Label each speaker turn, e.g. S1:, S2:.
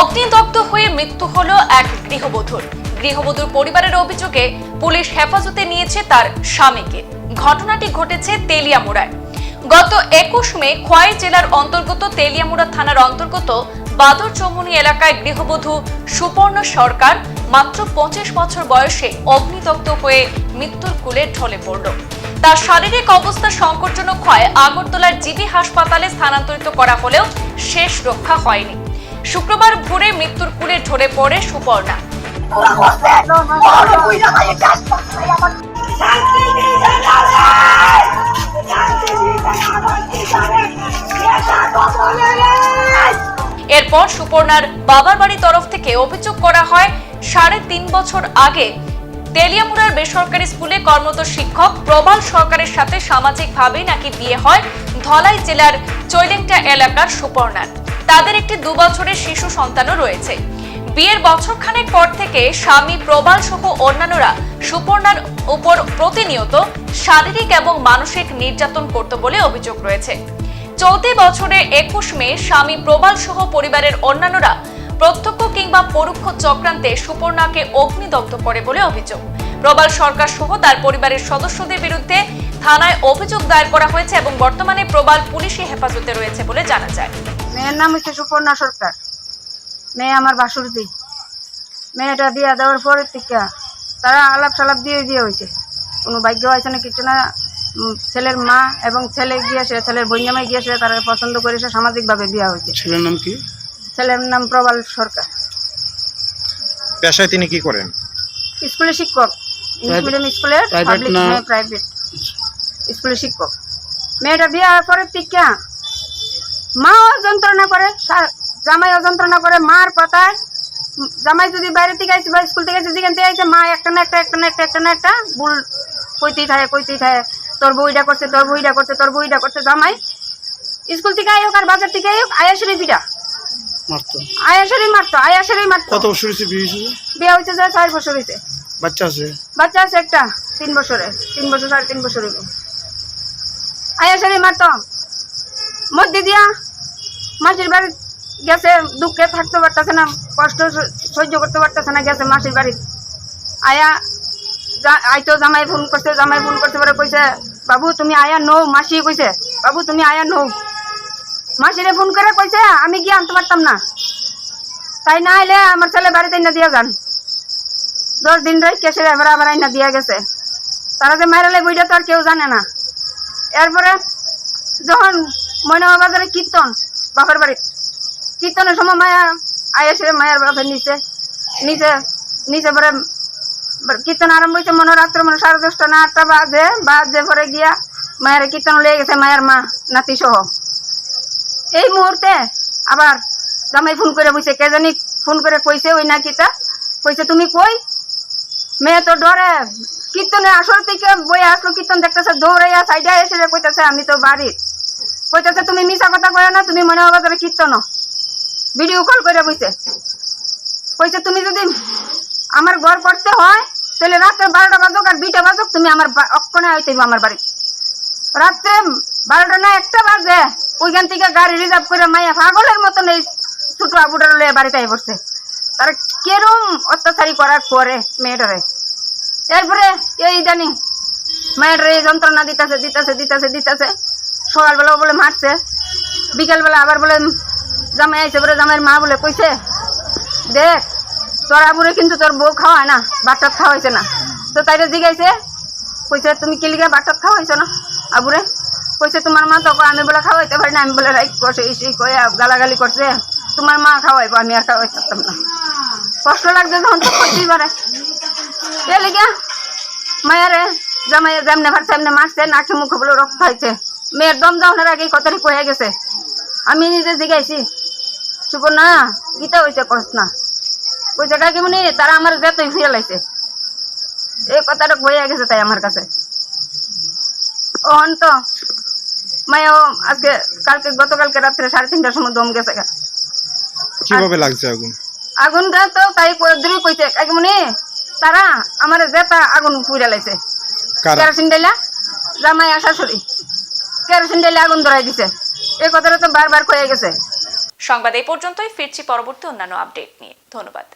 S1: অগ্নিদগ্ধ হয়ে মৃত্যু হলো এক গৃহবধূর। গৃহবধূর পরিবারের অভিযোগে পুলিশ হেফাজতে নিয়েছে তার স্বামীকে। ঘটনাটি ঘটেছে তেলিয়ামুড়ায়। গত একুশ মে খোয়াই জেলার অন্তর্গত তেলিয়ামুড়া থানার অন্তর্গত বাদর চৌমুনি এলাকায় গৃহবধূ সুপর্ণ সরকার মাত্র পঁচিশ বছর বয়সে অগ্নিদগ্ধ হয়ে মৃত্যুর কুলে ঢলে পড়ল। তার শারীরিক অবস্থা সংকটজনক হয় আগরতলার জিবি হাসপাতালে স্থানান্তরিত করা হলেও শেষ রক্ষা হয়নি। শুক্রবার ভোরে মৃত্যুর কুলে ঝরে পড়ে সুপর্ণা। এরপর সুপর্ণার বাবার বাড়ির তরফ থেকে অভিযোগ করা হয়, সাড়ে তিন বছর আগে তেলিয়ামুড়ার বেসরকারি স্কুলে কর্মরত শিক্ষক প্রবাল সরকারের সাথে সামাজিকভাবেই নাকি বিয়ে হয় ধলাই জেলার চৈলেংটা এলাকার সুপর্ণার। তাদের একটি দু বছরের শিশু সন্তানও রয়েছে। বিয়ের বছরখানেক পর থেকে স্বামী প্রবাল সহ অন্যান্যরা সুপর্ণার উপর প্রতিনিয়ত শারীরিক এবং মানসিক নির্যাতন করত বলে অভিযোগ রয়েছে। চলতি বছরের একুশ মে স্বামী প্রবাল সহ পরিবারের অন্যান্যরা প্রত্যক্ষ কিংবা পরোক্ষ চক্রান্তে সুপর্ণাকে অগ্নিদগ্ধ করে বলে অভিযোগ। প্রবাল সরকার সহ তার পরিবারের সদস্যদের বিরুদ্ধে থানায় অভিযোগ দায়ের করা হয়েছে এবং বর্তমানে প্রবাল পুলিশি হেফাজতে রয়েছে বলে জানা যায়।
S2: মেয়ের নাম হচ্ছে সুপর্ণা সরকার। মেয়ে আমার বাসুরদি মেয়েটা দিয়া দেওয়ার পরের থেকে তারা আলাপ সালাপ দিয়ে দিয়ে হয়েছে। কোনো ভাগ্য হয়েছে না কিছু না ছেলের মা এবং ছেলে গিয়েছে ছেলের বইনামাই গিয়েছে তারা পছন্দ করে সে সামাজিকভাবে বিয়া হয়েছে।
S3: ছেলের নাম কি?
S2: ছেলের নাম প্রবাল সরকার।
S3: পেশায় তিনি কি করেন?
S2: স্কুলের শিক্ষক। ইংলিশ মিডিয়াম পাবলিক প্রাইভেট স্কুলের শিক্ষক। মেয়েটা বিয়ে পরের থেকে মাও যন্ত্রণা করে জামাইও যন্ত্রণা করে মার উম, জামাই যদি বাইরে থেকে আইছে বা স্কুল থেকে আইছে যেখান থেকে আইছে মা একটা না একটা একটা না একটা একটা না একটা ভুল কইতেই থাকে কইতেই থাকে। তোর বইটা করছে তোর বইটা করছে তোর বইটা করছে জামাই। স্কুল থেকে আই হোক আর বাজার থেকে আই হোক আয়াসরি পিটা
S3: মারতো।
S2: আয়াসরি মারতো আয়াসরি মারতো।
S3: কত বছর হয়েছে বিয়ে হয়েছে?
S2: বিয়ে হয়েছে যে চার বছর হয়েছে।
S3: বাচ্চা আছে?
S2: বাচ্চা আছে একটা তিন বছরে। তিন বছর সাড়ে তিন বছর হইব আয়া মারতো। মধ্যে দিয়া মাসির বাড়ি গেছে দুঃখে থাকতে পারতেছে না কষ্ট সহ্য করতে পারতেছে না গেছে মাসির বাড়ি। আয়া আইতো জামাই ফোন করছে জামাই ফোন করতে পরে কইছে বাবু তুমি আয়া নৌ মাসি কইছে বাবু তুমি আয়া নৌ মাসিরে ফোন করে কইছে, আমি গিয়ে আনতে পারতাম না। তাই না আইলে আমার ছেলে বাড়িতে না দিয়া যান। দশ দিন ধরে কেসের এবার আবার আইনা দিয়া গেছে। তারা যে মাইরালে বইটা তো আর কেউ জানে না। এরপরে যখন ময়নামা বাজারে কীর্তন, বাপের বাড়ি, কীর্তনের সময় মায়া আয়েসে মায়ের বাপের নিচে নিচে নিচে পরে কীর্তন আরম্ভ হয়েছে মনে রাত্র মনে সাড়ে দশটা না আটটা বাজে বাজে পরে গিয়া মায়ের কীর্তন লেগে গেছে মায়ের মা নাতি সহ এই মুহূর্তে আবার জামাই ফোন করে বইছে, কে জানি ফোন করে কইছে ওই নাকিটা কইছে, তুমি কই? মেয়ে তো ডরে কীর্তনে আসর থেকে বই আসলো, কীর্তন দেখতেছে, দৌড়াইয়া সাইডে এসে কইতেছে, আমি তো বাড়ি। কইতেছে, তুমি মিশা কথা কয় না, তুমি মনে বাজারে কীর্তন। ভিডিও কল করে বইছে। কইছে, তুমি যদি আমার ঘর করতে হয়, তাহলে রাত্রে বারোটা বাজক আর দুইটা বাজুক, তুমি আমার অক্ষণে হইতে আমার বাড়ি। রাত্রে বারোটা না একটা বাজে। ওইখান থেকে গাড়ি রিজার্ভ করে মাইয়া পাগলের মতন এই ছোট আবুটার লয়ে বাড়িতে আই বসছে তারা কেরম অত্যাচারী করার পরে মেয়েটারে। এরপরে এই জানি মায়ের এই যন্ত্রণা দিতেছে দিতেছে দিতেছে দিতেছে। সকালবেলাও বলে মারছে। বিকেলবেলা আবার বলে জামাই আইসে বলে, জামাইয়ের মা বলে কইছে, দেখ, তোর আবুরে কিন্তু তোর বউ খাওয়ায় না বাটাত খাওয়াইছে না। তো তাইরে জিগাইছে, কইছে, তুমি কি লিগে বাটাত খাওয়াইছো না? আবুরে কইছে তোমার মা তো আমি বলে খাওয়াইতে পারি না, আমি বলে রাইট করছে এই সেই কয়ে গালাগালি করছে। তোমার মা খাওয়াইবো, আমি আর খাওয়াই থাকতাম না। কষ্ট লাগছে যখন তো করতেই পারে। এ লিগে মায়ারে জামাই যেমনে ভাবছে এমনি মারছে, নাকে মুখে বলে রক্ত খাইছে। মেয়ের দম যাওয়ার আগে কথাটি কয়ে গেছে। আমি নিজে জিগাইছি, সুপর্ণা, গীতা হয়েছে কস না। কইছে কাকি মনি তারা আমার যেতই ফিরে লাইছে এই কথাটা কয়ে গেছে তাই আমার কাছে। ওহন তো? মায়াও আজকে কালকে গতকালকে রাত্রে সাড়ে তিনটার সময় দম গেছে
S3: কীভাবে লাগছে আগুন?
S2: আগুন গা তো তাই দূরে কইছে মনি তারা আমার জেতা আগুন পুইরা লাইছে। কেরোসিন ডাইলা? জামাই শাশুড়ি কেরোসিন ঢেলে আগুন ধরাই দিছে। এই কথাটা তো বারবার কয়ে গেছে।
S1: সংবাদ এই পর্যন্তই ফিরছি পরবর্তী অন্যান্য আপডেট নিয়ে। ধন্যবাদ।